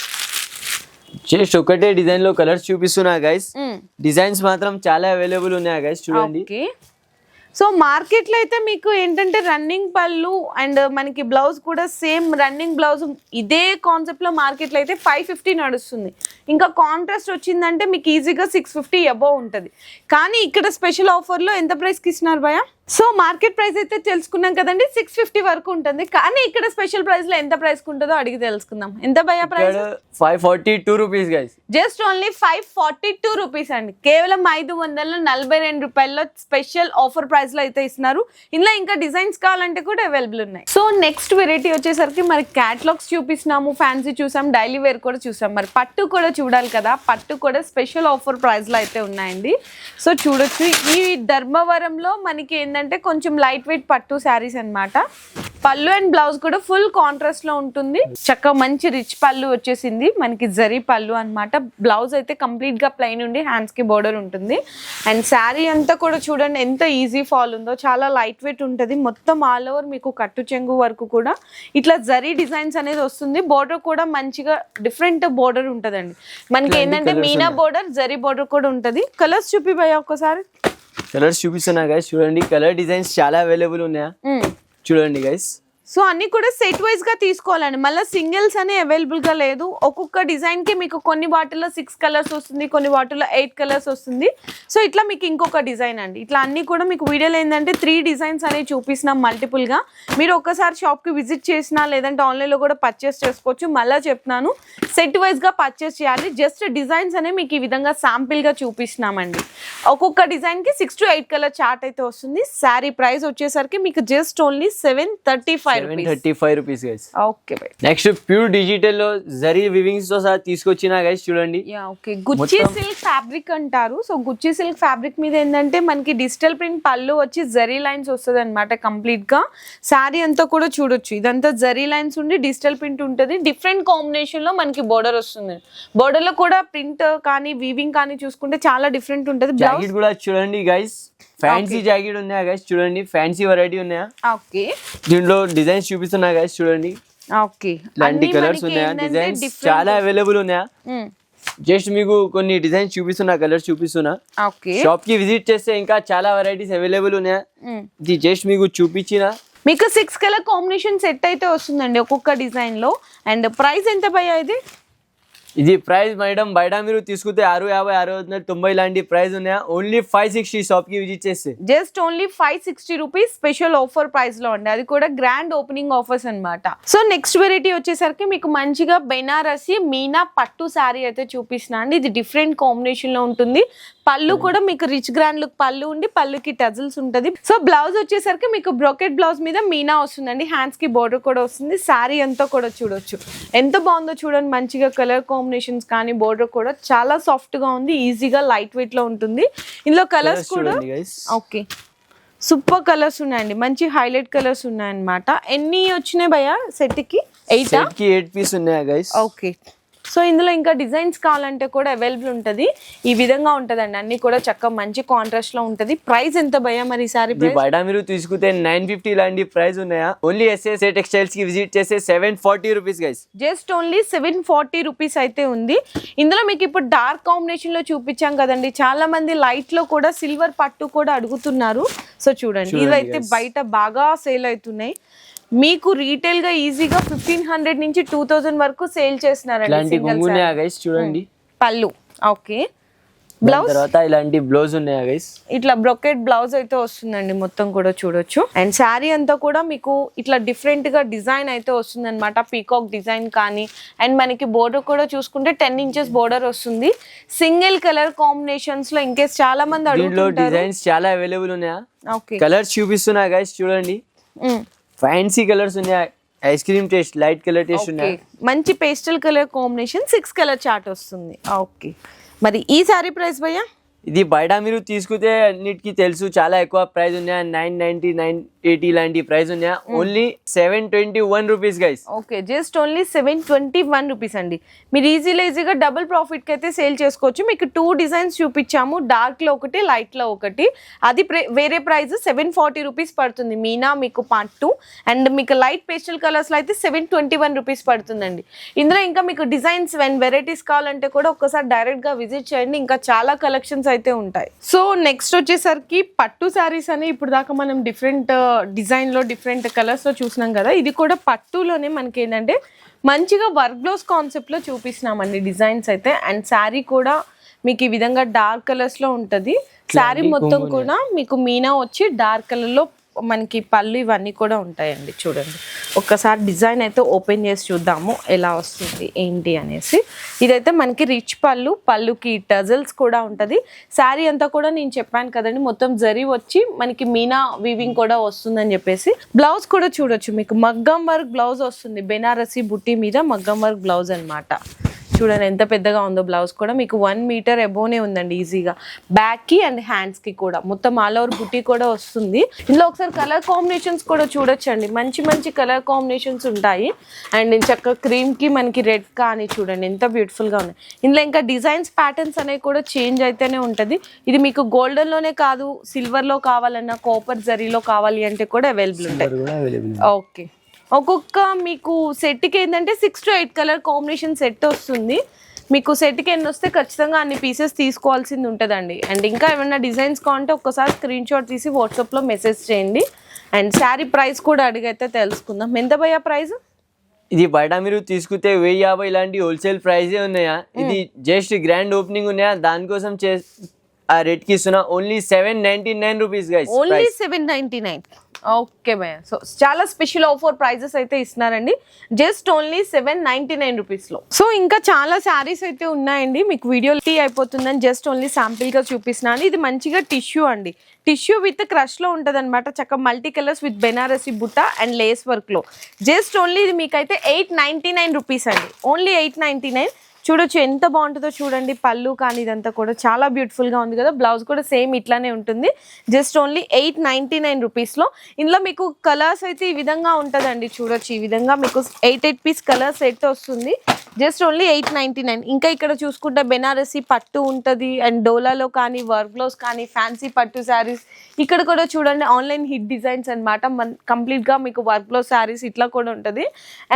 Speaker 2: జస్ట్ ఒకటే డిజైన్లో కలర్స్ చూపిస్తున్నా గైస్ డిజైన్స్ మాత్రం చాలా అవైలబుల్ ఉన్నాయి గైస్ చూడండి.
Speaker 1: సో మార్కెట్లో అయితే మీకు ఏంటంటే రన్నింగ్ పళ్ళు అండ్ మనకి బ్లౌజ్ కూడా సేమ్ రన్నింగ్ బ్లౌజ్ ఇదే కాన్సెప్ట్లో మార్కెట్లో అయితే ఫైవ్ ఫిఫ్టీ నడుస్తుంది. ఇంకా కాంట్రాస్ట్ వచ్చిందంటే మీకు ఈజీగా సిక్స్ ఫిఫ్టీ అబోవ్ ఉంటుంది. కానీ ఇక్కడ స్పెషల్ ఆఫర్లో ఎంత ప్రైస్కి ఇస్తున్నారు భయ సో మార్కెట్ ప్రైస్ అయితే తెలుసుకున్నాం కదండి సిక్స్ ఫిఫ్టీ వరకు ఉంటుంది. కానీ ఇక్కడ స్పెషల్ ప్రైస్లో ఎంత ప్రైస్కి ఉంటుందో అడిగి తెలుసుకుందాం. ఎంత భయ price?
Speaker 2: Five forty two rupees guys
Speaker 1: just only five forty two rupees అండి. కేవలం ఐదు వందల నలభై రెండు రూపాయల్లో స్పెషల్ ఆఫర్ ప్రైస్లో అయితే ఇస్తున్నారు. ఇందులో ఇంకా డిజైన్స్ కావాలంటే కూడా అవైలబుల్ ఉన్నాయి. సో నెక్స్ట్ వెరైటీ వచ్చేసరికి మరి క్యాటలాగ్స్ చూపిస్తున్నాము ఫ్యాన్సీ చూసాం డైలీ వేర్ కూడా చూసాం. మరి పట్టు కూడా చూడాలి కదా పట్టు కూడా స్పెషల్ ఆఫర్ ప్రైస్లో అయితే ఉన్నాయండి. సో చూడొచ్చు. ఈ ధర్మవరంలో మనకి ఏంటంటే కొంచెం లైట్ వెయిట్ పట్టు శారీస్ అన్నమాట. పళ్ళు అండ్ బ్లౌజ్ కూడా ఫుల్ కాంట్రాస్ట్లో ఉంటుంది. చక్కగా మంచి రిచ్ పళ్ళు వచ్చేసింది. మనకి జరీ పళ్ళు అన్నమాట. బ్లౌజ్ అయితే కంప్లీట్గా ప్లెయిన్ ఉండి హ్యాండ్స్కి బోర్డర్ ఉంటుంది. అండ్ శారీ అంతా కూడా చూడండి ఎంత ఈజీ ఫాల్ ఉందో. చాలా లైట్ వెయిట్ ఉంటుంది. మొత్తం ఆల్ ఓవర్ మీకు కట్టు చెంగు వరకు కూడా ఇట్లా జరీ డిజైన్స్ అనేది వస్తుంది. బోర్డర్ కూడా మంచిగా డిఫరెంట్ బోర్డర్ ఉంటుందండి. మనకి ఏంటంటే మీనా. బోర్డర్ జరీ బోర్డర్ కూడా ఉంటుంది. కలర్స్ చూపిపోయా ఒక్కసారి.
Speaker 2: కలర్స్ చూపిస్తున్నా గైస్ చూడండి కలర్ డిజైన్స్ చాలా అవైలబుల్ ఉన్నాయా. చూడండి గైస్
Speaker 1: సో అన్ని కూడా సెట్ వైజ్గా తీసుకోవాలండి. మళ్ళీ సింగిల్స్ అనే అవైలబుల్గా లేదు. ఒక్కొక్క డిజైన్కి మీకు కొన్ని వాటిల్లో సిక్స్ కలర్స్ వస్తుంది కొన్ని వాటిల్లో ఎయిట్ కలర్స్ వస్తుంది. సో ఇట్లా మీకు ఇంకొక డిజైన్ అండి. ఇట్లా అన్ని కూడా మీకు వీడియోలో ఏంటంటే త్రీ డిజైన్స్ అనేవి చూపిస్తున్నాం మల్టిపుల్గా. మీరు ఒక్కసారి షాప్కి విజిట్ చేసినా లేదంటే ఆన్లైన్లో కూడా పర్చేస్ చేసుకోవచ్చు. మళ్ళీ చెప్తున్నాను సెట్ వైజ్గా పర్చేస్ చేయాలి. జస్ట్ డిజైన్స్ అనేవి మీకు ఈ విధంగా శాంపిల్గా చూపిస్తున్నామండి. ఒక్కొక్క డిజైన్కి six to eight colour chart అయితే వస్తుంది. శారీ ప్రైస్ వచ్చేసరికి మీకు just only seven thirty five
Speaker 2: thirty five rupees guys
Speaker 1: okay
Speaker 2: next pure డిజిటల్లో zari వివింగ్స్తో సహా తీసుకొచ్చిన గైస్ చూడండి.
Speaker 1: ఓకే గుచ్చి సిల్క్ ఫ్యాబ్రిక్ అంటారు. సో గుచ్చి సిల్క్ ఫ్యాబ్రిక్ మీద ఏంటంటే మనకి డిజిటల్ ప్రింట్ పళ్ళు వచ్చి జరీ లైన్స్ వస్తుంది అనమాట కంప్లీట్గా. శారీ అంతా కూడా చూడొచ్చు. ఇదంతా జరీ లైన్స్ ఉండి డిజిటల్ ప్రింట్ ఉంటుంది. డిఫరెంట్ కాంబినేషన్లో మనకి బోర్డర్ వస్తుంది. బోర్డర్లో కూడా ప్రింట్ కానీ వీవింగ్ కానీ చూసుకుంటే చాలా డిఫరెంట్ ఉంటుంది. బ్లౌజ్
Speaker 2: కూడా చూడండి గైస్ ఫ్యాన్సీ జాకెట్ ఉన్నాయా గైస్ చూడండి. ఫ్యాన్సీ వెరైటీ ఉన్నాయా?
Speaker 1: ఓకే
Speaker 2: దీంట్లో డిజైన్స్ చూపిస్తున్నా గైస్ చూడండి.
Speaker 1: ఓకే
Speaker 2: ఇలాంటి కలర్స్ ఉన్నాయా? డిజైన్స్ చాలా అవైలబుల్ ఉన్నాయా? జస్ట్ మీకు కొన్ని డిజైన్స్ చూపిస్తున్నా కలర్స్ చూపిస్తున్నా.
Speaker 1: ఓకే
Speaker 2: షాప్కి విజిట్ చేస్తే ఇంకా చాలా వెరైటీస్ అవైలబుల్ ఉన్నాయా? ఇది జస్ట్ మీకు చూపించిన.
Speaker 1: మీకు సిక్స్ కలర్ కాంబినేషన్ సెట్ అయితే వస్తుందండి ఒక్కొక్క డిజైన్లో. అండ్ ప్రైస్ ఎంత భయ్యా ఇది?
Speaker 2: ఇది ప్రైస్ మేడం. బయట మీరు తీసుకుంటే ఆరు యాభై ఆరు వందల తొంభై లాంటి ప్రైస్ ఉన్నాయా? ఓన్లీ ఫైవ్ సిక్స్టీ షాప్కి విజిట్ చేస్తే.
Speaker 1: Just only five sixty rupees special offer ప్రైస్లో ఉండే అది కూడా గ్రాండ్ ఓపెనింగ్ ఆఫర్స్ అనమాట సో నెక్స్ట్ వెరైటీ వచ్చేసరికి మీకు మంచిగా బెనారసి మీనా పట్టు శారీ అయితే చూపిస్తున్నా అండి ఇది డిఫరెంట్ కాంబినేషన్లో ఉంటుంది. పళ్ళు కూడా మీకు రిచ్ గ్రాండ్ లుక్ పళ్ళు ఉండి పళ్ళుకి టజల్స్ ఉంటుంది. సో బ్లౌజ్ వచ్చేసరికి మీకు బ్రోకెట్ బ్లౌజ్ మీద మీనా వస్తుందండి. హ్యాండ్స్కి బోర్డర్ కూడా వస్తుంది. శారీ అంతా కూడా చూడొచ్చు. ఎంత బాగుందో చూడండి. మంచిగా కలర్ కాంబినేషన్స్ కానీ బోర్డర్ కూడా చాలా సాఫ్ట్గా ఉంది. ఈజీగా లైట్ వెయిట్లో ఉంటుంది. ఇందులో కలర్స్ కూడా. ఓకే సూపర్ కలర్స్ ఉన్నాయండి. మంచి హైలైట్ కలర్స్ ఉన్నాయన్నమాట. ఎన్ని వచ్చినాయి భయ్యా? సెట్కి ఎయిటా
Speaker 2: సెట్కి ఎయిట్ పీస్ ఉన్నాయా
Speaker 1: ఓకే సో ఇందులో ఇంకా డిజైన్స్ కావాలంటే కూడా అవైలబుల్ ఉంటుంది. ఈ విధంగా ఉంటుందండి. అన్ని కూడా చక్కగా మంచి కాంట్రాస్ట్లో ఉంటుంది. ప్రైస్ ఎంత భయ్యా మరి ఈసారి
Speaker 2: బయట మీరు తీసుకుంటే నైన్ ఫిఫ్టీ లాంటి ప్రైస్ ఉన్నాయా? ఓన్లీ ఎస్ఎస్ఏ టెక్స్టైల్స్కి విజిట్ చేస్తే seven forty rupees guys
Speaker 1: just only seven forty rupees అయితే ఉంది. ఇందులో మీకు ఇప్పుడు డార్క్ కాంబినేషన్లో చూపించాం కదండి. చాలా మంది లైట్లో కూడా సిల్వర్ పట్టు కూడా అడుగుతున్నారు. సో చూడండి. ఇవైతే. బయట బాగా సేల్ అవుతున్నాయి. మీకు రీటైల్గా ఈజీగా ఫిఫ్టీన్ హండ్రెడ్ నుంచి టూ థౌసండ్ వరకు సేల్ చేస్తున్నారండి
Speaker 2: చూడండి.
Speaker 1: పళ్ళు. ఓకే. బ్లౌజ్
Speaker 2: తర్వాత ఇలాంటి బ్లౌజ్ ఉన్నాయా గైస్
Speaker 1: ఇట్లా బ్రొకెట్ బ్లౌజ్ అయితే వస్తుందండి మొత్తం కూడా చూడొచ్చు. అండ్ శారీ అంతా కూడా మీకు ఇట్లా డిఫరెంట్గా డిజైన్ అయితే వస్తుంది అనమాట పీకాక్ డిజైన్ కానీ అండ్ మనకి బోర్డర్ కూడా చూసుకుంటే టెన్ ఇంచెస్ బోర్డర్ వస్తుంది. సింగిల్ కలర్ కాంబినేషన్స్లో ఇంకేస్ చాలా మంది అడుగుతుంటారు.
Speaker 2: డిజైన్స్ చాలా అవైలబుల్ ఉన్నాయా?
Speaker 1: ఓకే
Speaker 2: కలర్స్ చూపిస్తున్నా గైస్ చూడండి. ఫ్యాన్సీ కలర్స్ ఉన్నాయా. Ice cream taste light colour taste ఉన్నాయా.
Speaker 1: మంచి pastel colour combination six colour chart వస్తుంది. ఓకే మరి ఈ శారీ ప్రైస్ భయ్యా?
Speaker 2: ఇది బయట మీరు తీసుకుంటే అన్నిటికీ తెలుసు చాలా ఎక్కువ ప్రైస్ ఉన్నాయా? నైన్ నైన్టీ నైన్ ఎయిటీ లాంటి ప్రైస్ ఉన్నాయా? Only seven twenty one rupees guys
Speaker 1: okay just only seven twenty one rupees అండి. మీరు ఈజీలో ఈజీగా డబుల్ ప్రాఫిట్కి అయితే సేల్ చేసుకోవచ్చు. మీకు టూ డిజైన్స్ చూపించాము. డార్క్లో ఒకటి లైట్లో ఒకటి. అది వేరే ప్రైస్ సెవెన్ ఫార్టీ రూపీస్ పడుతుంది. మీనా మీకు పార్ట్ టూ అండ్ మీకు లైట్ పేస్టల్ కలర్స్లో అయితే సెవెన్ ట్వంటీ వన్ రూపీస్ పడుతుందండి. ఇందులో ఇంకా మీకు డిజైన్స్ అండ్ వెరైటీస్ కావాలంటే కూడా ఒక్కసారి డైరెక్ట్గా విజిట్ చేయండి. ఇంకా చాలా కలెక్షన్స్ అయితే ఉంటాయి. సో నెక్స్ట్ వచ్చేసరికి పట్టు శారీస్ అని ఇప్పుడు దాకా మనం డిఫరెంట్ డిజైన్లో డిఫరెంట్ కలర్స్లో చూసినాం కదా ఇది కూడా పట్టులోనే మనకి ఏంటంటే మంచిగా వర్క్ బ్లౌజ్ కాన్సెప్ట్లో చూపిస్తున్నామండి డిజైన్స్ అయితే. అండ్ శారీ కూడా మీకు ఈ విధంగా డార్క్ కలర్స్లో ఉంటుంది. శారీ మొత్తం కూడా మీకు మీనా వచ్చి డార్క్ కలర్లో మనకి పళ్ళు ఇవన్నీ కూడా ఉంటాయండి చూడండి. ఒక్కసారి డిజైన్ అయితే ఓపెన్ చేసి చూద్దాము ఎలా వస్తుంది ఏంటి అనేసి. ఇదైతే మనకి రిచ్ పళ్ళు పళ్ళుకి టజల్స్ కూడా ఉంటుంది. శారీ అంతా కూడా నేను చెప్పాను కదండి మొత్తం జరీ వచ్చి మనకి మీనా వీవింగ్ కూడా వస్తుందని చెప్పేసి. బ్లౌజ్ కూడా చూడొచ్చు మీకు. మగ్గం వర్క్ బ్లౌజ్ వస్తుంది. బెనారసి బుట్టి మీద మగ్గం వర్క్ బ్లౌజ్ అనమాట చూడండి ఎంత పెద్దగా ఉందో బ్లౌజ్ కూడా. మీకు వన్ మీటర్ ఎబోనే ఉందండి ఈజీగా బ్యాక్కి అండ్ హ్యాండ్స్కి కూడా. మొత్తం ఆల్ ఓవర్ బుట్టి కూడా వస్తుంది. ఇందులో ఒకసారి కలర్ కాంబినేషన్స్ కూడా చూడొచ్చండి. మంచి మంచి కలర్ కాంబినేషన్స్ ఉంటాయి. అండ్ చక్క క్రీమ్కి మనకి రెడ్ కానీ చూడండి ఎంత బ్యూటిఫుల్గా ఉన్నాయి. ఇందులో ఇంకా డిజైన్స్ ప్యాటర్న్స్ అనేవి కూడా చేంజ్ అయితేనే ఉంటుంది. ఇది మీకు గోల్డెన్లోనే కాదు సిల్వర్లో కావాలన్నా కాపర్ జరీలో కావాలి అంటే కూడా అవైలబుల్ ఉంటాయి. ఓకే ఒక్కొక్క మీకు సెట్కి ఏంటంటే six to eight colour combination set వస్తుంది. మీకు సెట్కి ఎన్ని వస్తే ఖచ్చితంగా అన్ని పీసెస్ తీసుకోవాల్సింది ఉంటుందండి. అండ్ ఇంకా ఏమైనా డిజైన్స్ కావాలంటే ఒక్కసారి స్క్రీన్ షాట్ తీసి వాట్సాప్లో మెసేజ్ చేయండి. అండ్ శారీ ప్రైస్ కూడా అడిగైతే తెలుసుకుందాం. ఎంత భయ్యా ప్రైస్
Speaker 2: ఇది బయట మీరు తీసుకుంటే వెయ్యి యాభై ఇలాంటి హోల్సేల్ ప్రైజే ఉన్నాయా? ఇది జస్ట్ గ్రాండ్ ఓపెనింగ్ ఉన్నాయా? దానికోసం చే ఆ ఇస్తున్నా only seven ninety nine rupees guys
Speaker 1: only seven ninety nine okay భయ్య సో చాలా స్పెషల్ ఆఫర్ ప్రైజెస్ అయితే ఇస్తున్నారండి. Just only seven ninety nine రూపీస్లో సో ఇంకా చాలా శారీస్ అయితే ఉన్నాయండి. మీకు వీడియో టీ అయిపోతుందని జస్ట్ ఓన్లీ శాంపిల్గా చూపిస్తున్నాను. ఇది మంచిగా టిష్యూ అండి. టిష్యూ విత్ క్రష్లో ఉంటుంది అనమాట చక్కగా మల్టీ కలర్స్ విత్ బెనారసి బుట్ట అండ్ లేస్ వర్క్లో జస్ట్ ఓన్లీ ఇది మీకైతే ఎయిట్ నైంటీ నైన్ రూపీస్ అండి. ఓన్లీ ఎయిట్ నైంటీ నైన్ చూడొచ్చు ఎంత బాగుంటుందో చూడండి. పళ్ళు కానీ ఇదంతా కూడా చాలా బ్యూటిఫుల్గా ఉంది కదా. బ్లౌజ్ కూడా సేమ్ ఇట్లానే ఉంటుంది. Just only eight ninety nine రూపీస్లో ఇందులో మీకు కలర్స్ అయితే ఈ విధంగా ఉంటుందండి. చూడొచ్చు ఈ విధంగా మీకు eight eight piece colour set వస్తుంది. Just only eight ninety nine ఇంకా ఇక్కడ చూసుకుంటే బెనారసీ పట్టు ఉంటుంది. అండ్ డోలాలో కానీ వర్క్ బ్లౌజ్ కానీ ఫ్యాన్సీ పట్టు శారీస్ ఇక్కడ కూడా చూడండి ఆన్లైన్ హిట్ డిజైన్స్ అనమాట మన కంప్లీట్గా మీకు వర్క్ బ్లౌజ్ శారీస్ ఇట్లా కూడా ఉంటుంది.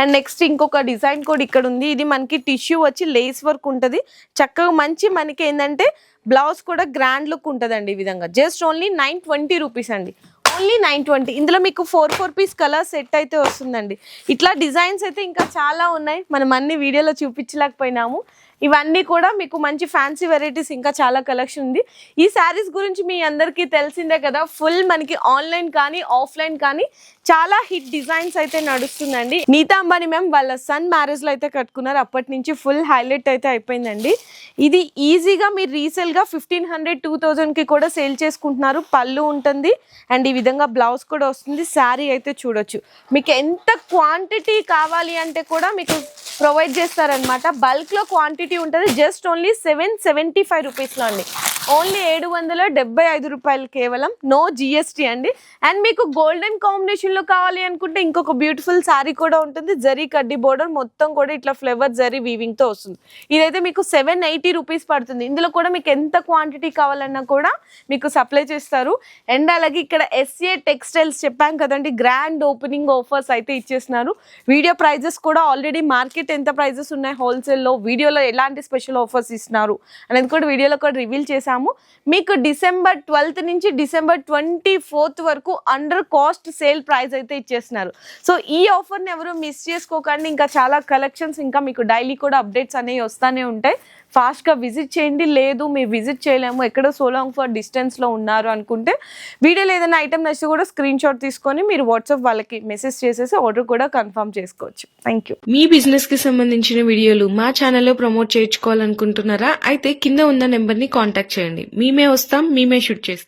Speaker 1: అండ్ నెక్స్ట్ ఇంకొక డిజైన్ కూడా ఇక్కడ ఉంది. ఇది మనకి టిష్యూ వచ్చి లే లేస్ వర్క్ ఉంటుంది. చక్కగా మంచి మనకి ఏంటంటే బ్లౌజ్ కూడా గ్రాండ్ లుక్ ఉంటుందండి ఈ విధంగా. Just only nine twenty rupees అండి. Only nine twenty. ఇందులో మీకు four four piece colour set అయితే వస్తుందండి. ఇట్లా డిజైన్స్ అయితే ఇంకా చాలా ఉన్నాయి. మనం అన్ని వీడియోలో చూపించలేకపోయినాము. ఇవన్నీ కూడా మీకు మంచి ఫ్యాన్సీ వెరైటీస్ ఇంకా చాలా కలెక్షన్ ఉంది. ఈ శారీస్ గురించి మీ అందరికీ తెలిసిందే కదా ఫుల్ మనకి ఆన్లైన్ కానీ ఆఫ్లైన్ కానీ చాలా హిట్ డిజైన్స్ అయితే నడుస్తుందండి. నీతా అంబానీ మ్యామ్ వాళ్ళ సన్ మ్యారేజ్లో అయితే కట్టుకున్నారు. అప్పటి నుంచి ఫుల్ హైలైట్ అయితే అయిపోయిందండి. ఇది ఈజీగా మీరు రీసేల్గా ఫిఫ్టీన్ హండ్రెడ్ టూ థౌజండ్కి కూడా సేల్ చేసుకుంటున్నారు. పళ్ళు ఉంటుంది. అండ్ ఇవి విధంగా బ్లౌజ్ కూడా వస్తుంది శారీ అయితే చూడొచ్చు. మీకు ఎంత క్వాంటిటీ కావాలి అంటే కూడా మీకు ప్రొవైడ్ చేస్తారనమాట బల్క్లో క్వాంటిటీ ఉంటుంది just only seven seventy five రూపీస్లో అండి. ఓన్లీ ఏడు వందల డెబ్బై ఐదు రూపాయలు కేవలం నో జిఎస్టీ అండి. అండ్ మీకు గోల్డెన్ కాంబినేషన్లో కావాలి అనుకుంటే ఇంకొక బ్యూటిఫుల్ శారీ కూడా ఉంటుంది. జరీ కడ్డీ బోర్డర్ మొత్తం కూడా ఇట్లా ఫ్లేవర్ జరీ వీవింగ్తో వస్తుంది. ఇదైతే మీకు సెవెన్ ఎయిటీ రూపీస్ పడుతుంది. ఇందులో కూడా మీకు ఎంత క్వాంటిటీ కావాలన్నా కూడా మీకు సప్లై చేస్తారు. అండ్ అలాగే ఇక్కడ ఎస్ ఎస్ఏ టెక్స్టైల్స్ చెప్పాం కదండి గ్రాండ్ ఓపెనింగ్ ఆఫర్స్ అయితే ఇచ్చేసినారు. వీడియో ప్రైజెస్ కూడా ఆల్రెడీ మార్కెట్ ఎంత ప్రైజెస్ ఉన్నాయి హోల్సేల్లో వీడియోలో ఎలాంటి స్పెషల్ ఆఫర్స్ ఇస్తున్నారు అనేది కూడా వీడియోలో కూడా రివీల్ చేశాము. మీకు డిసెంబర్ ట్వెల్త్ నుంచి డిసెంబర్ ట్వంటీ ఫోర్త్ వరకు అండర్ కాస్ట్ సేల్ ప్రైస్ అయితే ఇచ్చేస్తున్నారు సో ఈ ఆఫర్ని ఎవరు మిస్ చేసుకోకండి ఇంకా చాలా కలెక్షన్స్ ఇంకా మీకు డైలీ కూడా అప్డేట్స్ అనేవి వస్తూనే ఉంటాయి. ఫాస్ట్గా విజిట్ చేయండి. లేదు మీరు విజిట్ చేయలేము. ఎక్కడో సోలాంగ్ ఫర్ డిస్టెన్స్లో ఉన్నారు అనుకుంటే వీడియోలో ఏదైనా ఐటమ్ నచ్చితే కూడా స్క్రీన్ షాట్ తీసుకొని మీరు వాట్సాప్ వాళ్ళకి మెసేజ్ చేసేసి ఆర్డర్ కూడా కన్ఫర్మ్ చేసుకోవచ్చు. థ్యాంక్ యూ
Speaker 3: మీ బిజినెస్కి సంబంధించిన వీడియోలు మా ఛానల్లో ప్రమోట్ చేయించుకోవాలనుకుంటున్నారా? అయితే కింద ఉన్న నెంబర్ని కాంటాక్ట్ చేయండి. మేమే వస్తాం మేమే షూట్ చేస్తాం.